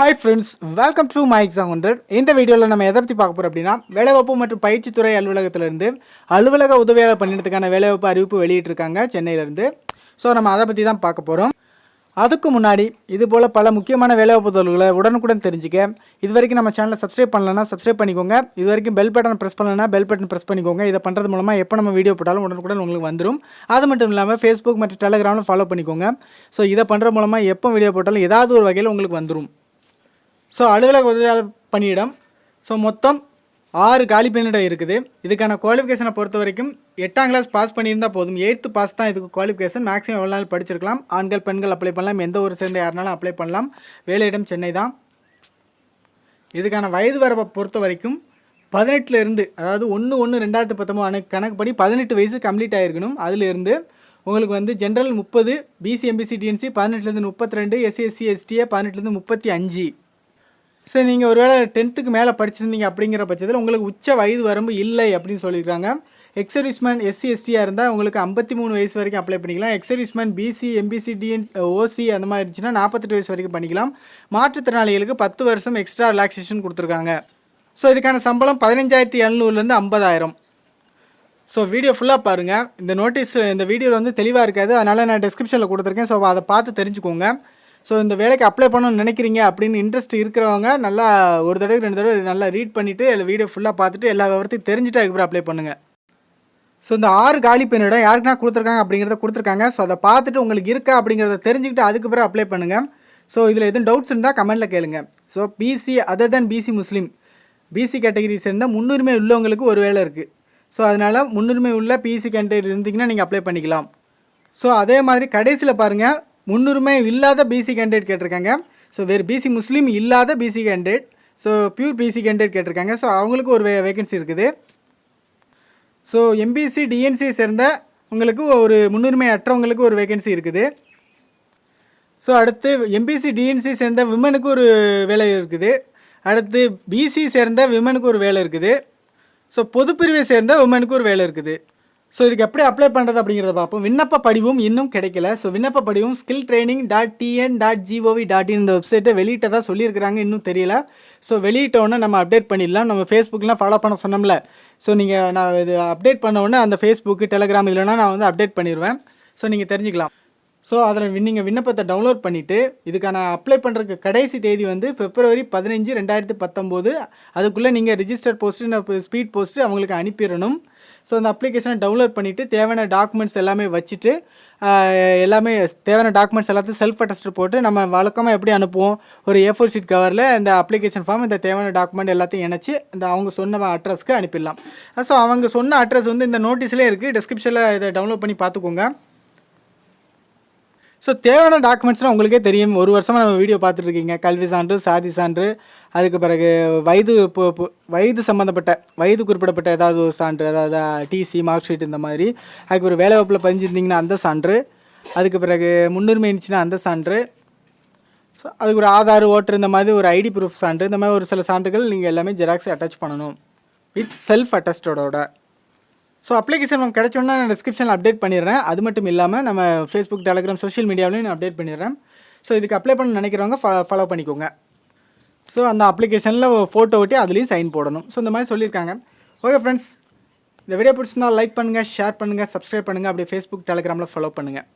Hi friends welcome to my exam hundred இந்த வீடியோவில் நம்ம எதை பற்றி பார்க்க போகிறோம் அப்படின்னா வேலைவாய்ப்பு மற்றும் பயிற்சித்துறை அலுவலகத்திலிருந்து அலுவலக உதவியாளர் பணியிடத்துக்கான வேலைவாய்ப்பு அறிவிப்பு வெளியிட்டிருக்காங்க சென்னையிலேருந்து. ஸோ நம்ம அதை பற்றி தான் பார்க்க போகிறோம் அதுக்கு முன்னாடி இது போல் பல முக்கியமான வேலைவாய்ப்பு தொழில்களை உடனுக்குடன் தெரிஞ்சுக்க. இது வரைக்கும் நம்ம சேனலை சப்ஸ்கிரைப் பண்ணலன்னா சப்ஸ்கிரைப் பண்ணிக்கோங்க. இது வரைக்கும் பெல் பட்டன் ப்ரெஸ் பண்ணலன்னா பெல் பட்டன் ப்ரெஸ் பண்ணிக்கோங்க. இதை பண்ணுறது மூலமாக எப்போ நம்ம வீடியோ போட்டாலும் உடனுக்குடன் உங்களுக்கு வந்துடும் அது மட்டும் இல்லாமல் ஃபேஸ்புக் மற்றும் டெலிகிராமில் ஃபாலோ பண்ணிக்கோங்க. ஸோ இதை பண்ணுற மூலமாக எப்போ வீடியோ போட்டாலும் ஏதாவது ஒரு வகையில் உங்களுக்கு வந்துடும் ஸோ அலுவலக உதவியாளர் பணியிடம். ஸோ மொத்தம் ஆறு காலி பணியிடம் இருக்குது. இதுக்கான குவாலிஃபிகேஷனை பொறுத்த வரைக்கும் எட்டாம் கிளாஸ் பாஸ் பண்ணியிருந்தால் போதும். எயித்து பாஸ் தான் இதுக்கு குவாலிஃபிகேஷன் மேக்ஸிமம் எவ்வளோ நாள் படிச்சிருக்கலாம். ஆண்கள் பெண்கள் அப்ளை பண்ணலாம். எந்த ஊர் சேர்ந்த யாருனாலும் அப்ளை பண்ணலாம். வேலையிடம் சென்னை தான். இதுக்கான வயது வரப்பை பொறுத்த வரைக்கும் பதினெட்டுலேருந்து அதாவது ஒன்று ஒன்று ரெண்டாயிரத்து பத்தொம்போது கணக்குப்படி பதினெட்டு வயசு கம்ப்ளீட் ஆகிருக்கணும் அதிலிருந்து உங்களுக்கு வந்து ஜென்ரல் முப்பது பிசி எம்பிசி டிஎன்சி பதினெட்டுலேருந்து முப்பத்தி ரெண்டு எஸ்சி எஸ்சி எஸ்டிஏ பதினெட்டுலேருந்து முப்பத்தி அஞ்சு. சரி நீங்கள் ஒருவேளை டென்த்துக்கு மேலே படிச்சிருந்தீங்க அப்படிங்கிற பட்சத்தில் உங்களுக்கு உச்ச வயது வரம்பு இல்லை அப்படின்னு சொல்லியிருக்காங்க. எக்ஸர்விஸ்மேன் எஸ்சி எஸ்டியாக இருந்தால் உங்களுக்கு ஐம்பத்தி மூணு வயசு வரைக்கும் அப்ளை பண்ணிக்கலாம். Ex serviceman BC MBC DN OC அந்த மாதிரி இருந்துச்சுன்னா நாற்பத்தெட்டு வயசு வரைக்கும் பண்ணிக்கலாம். மாற்றுத்திறனாளிகளுக்கு பத்து வருஷம் எக்ஸ்ட்ரா ரிலாக்ஸேஷன் கொடுத்துருக்காங்க. ஸோ இதுக்கான சம்பளம் பதினஞ்சாயிரத்தி எழுநூறுலேருந்து ஐம்பதாயிரம். ஸோ வீடியோ ஃபுல்லாக பாருங்கள் இந்த நோட்டீஸ் இந்த வீடியோவில் வந்து தெளிவாக இருக்காது. அதனால் நான் டிஸ்கிரிப்ஷனில் கொடுத்துருக்கேன். ஸோ அதை பார்த்து தெரிஞ்சுக்கோங்க. ஸோ இந்த வேலைக்கு அப்ளை பண்ணணும்னு நினைக்கிறீங்க அப்படின்னு இன்ட்ரெஸ்ட் இருக்கிறவங்க நல்லா ஒரு தடவை ரெண்டு தடவை நல்லா ரீட் பண்ணிவிட்டு இல்லை வீடியோ ஃபுல்லாக பார்த்துட்டு எல்லா விவரத்தையும் தெரிஞ்சுட்டு அதுக்கப்புறம் அப்ளை பண்ணுங்கள் ஸோ இந்த ஆறு காலி பெண்ணிடம் யாருக்குன்னா கொடுத்துருக்காங்க அப்படிங்கிறத கொடுத்துருக்காங்க. ஸோ அதை பார்த்துட்டு உங்களுக்கு இருக்கா அப்படிங்கிறத தெரிஞ்சுக்கிட்டு அதுக்கு அப்ளை பண்ணுங்கள் ஸோ இதில் எதுவும் டவுட்ஸ் இருந்தால் கமெண்ட்டில் கேளுங்க. So BC other then BC Muslim BC category சேர்ந்தால் முன்னுரிமை உள்ளவங்களுக்கு ஒரு வேலை இருக்குது ஸோ அதனால் முன்னுரிமை உள்ள பிசி கேண்டிடேட் இருந்தீங்கன்னா நீங்கள் அப்ளை பண்ணிக்கலாம். ஸோ அதே மாதிரி கடைசியில் பாருங்கள் முன்னுரிமை இல்லாத பிசி கேண்டிடேட் கேட்டிருக்காங்க. ஸோ வேறு பிசி முஸ்லீம் இல்லாத BC candidate so pure BC candidate கேட்டிருக்காங்க. ஸோ அவங்களுக்கு ஒரு வே வேகன்சி இருக்குது. ஸோ எம்பிசி டிஎன்சி சேர்ந்த உங்களுக்கு ஒரு முன்னுரிமை அற்றவங்களுக்கு ஒரு வேகன்சி இருக்குது. ஸோ அடுத்து எம்பிசி டிஎன்சி சேர்ந்த விமனுக்கு ஒரு வேலை இருக்குது. அடுத்து பிசி சேர்ந்த விமனுக்கு ஒரு வேலை இருக்குது. ஸோ பொதுப்பிரிவை சேர்ந்த உமனுக்கு ஒரு வேலை இருக்குது. ஸோ இதுக்கு எப்படி அப்ளை பண்ணுறது அப்படிங்கிறத பார்ப்போம். விண்ணப்ப படிவும் இன்னும் கிடைக்கல. ஸோ விண்ணப்ப படிவும் skill training dot TN dot GOV dot in இந்த வெப்சைட்டை வெளியிட்டதாக சொல்லியிருக்கிறாங்க இன்னும் தெரியல. ஸோ வெளியிட்டோன்னே நம்ம அப்டேட் பண்ணிடலாம். நம்ம ஃபேஸ்புக்கெலாம் ஃபாலோ பண்ண சொன்னோம்ல. ஸோ நீங்கள் நான் இது அப்டேட் பண்ண உடனே அந்த ஃபேஸ்புக்கு டெலகிராம் இல்லைனா நான் வந்து அப்டேட் பண்ணிடுவேன் ஸோ நீங்கள் தெரிஞ்சுக்கலாம். ஸோ அதில் நீங்கள் விண்ணப்பத்தை டவுன்லோட் பண்ணிவிட்டு இதுக்கான அப்ளை பண்ணுறதுக்கு கடைசி தேதி வந்து பிப்ரவரி பதினஞ்சு ரெண்டாயிரத்து பத்தொம்போது. அதுக்குள்ளே நீங்கள் ரிஜிஸ்டர் போஸ்ட்டு ஸ்பீட் போஸ்ட்டு அவங்களுக்கு அனுப்பிடணும். ஸோ அந்த அப்ளிகேஷனை டவுன்லோட் பண்ணிவிட்டு தேவையான டாக்குமெண்ட்ஸ் எல்லாமே வச்சுட்டு எல்லாமே தேவையான டாக்குமெண்ட்ஸ் எல்லாத்தையும் செல்ஃப் அட்டஸ்ட் போட்டு நம்ம வழக்கமாக எப்படி அனுப்புவோம்? ஒரு ஏ ஃபோர் ஷீட் கவரில் இந்த அப்ளிகேஷன் ஃபார்ம் இந்த தேவையான டாக்குமெண்ட் எல்லாத்தையும் இணைச்சி இந்த அவங்க சொன்ன அட்ரஸ்க்கு அனுப்பிடலாம். ஸோ அவங்க சொன்ன அட்ரஸ் வந்து இந்த நோட்டீஸ்லேயே இருக்குது டிஸ்கிரிப்ஷனில் இதை டவுன்லோட் பண்ணி பார்த்துக்கோங்க. ஸோ தேவையான டாக்குமெண்ட்ஸ்னால் உங்களுக்கே தெரியும். ஒரு வருஷமாக நம்ம வீடியோ பார்த்துட்ருக்கீங்க கல்வி சான்று சாதி சான்று அதுக்கு பிறகு வயது வயது சம்மந்தப்பட்ட வயது குறிப்பிடப்பட்ட ஏதாவது ஒரு சான்று அதாவது டிசி மார்க் ஷீட் இந்த மாதிரி. அதுக்கு ஒரு வேலை வாய்ப்பில் பதிஞ்சிருந்தீங்கன்னா அந்த சான்று. அதுக்கு பிறகு முன்னுரிமை இருந்துச்சுன்னா அந்த சான்று. ஸோ அதுக்கு ஒரு ஆதார் ஓட்டர் இந்த மாதிரி ஒரு ஐடி ப்ரூஃப் சான்று. இந்த மாதிரி ஒரு சில சான்றுகள் நீங்கள் எல்லாமே ஜெராக்ஸ் அட்டாச் பண்ணணும். வித் செல்ஃப் அட்டஸ்டோட ஸோ அப்ளிகேஷன் உங்களுக்கு கிடைச்சோன்னா நான் டிஸ்கிரிப்ஷனில் அப்டேட் பண்ணிடுறேன். அது மட்டும் இல்லாமல் நம்ம ஃபேஸ்புக் டெலிகிராம் சோஷியல் மீடியாவிலையும் நான் அப்டேட் பண்ணிடுறேன். ஸோ இதுக்கு அப்ளை பண்ண நினைக்கிறவங்க ஃபாலோ பண்ணிக்கோங்க. ஸோ அந்த அப்ளிகேஷனில் ஃபோட்டோ ஒட்டி அதுலேயும் சைன் போடணும். ஸோ இந்த மாதிரி சொல்லியிருக்காங்க. ஓகே ஃப்ரெண்ட்ஸ் இந்த வீடியோ பிடிச்சிருந்தா லைக் பண்ணுங்கள் ஷேர் பண்ணுங்கள் சப்ஸ்கிரைப் பண்ணுங்கள் அப்படியே ஃபேஸ்புக் டெலிகிராமில் ஃபாலோ பண்ணுங்கள்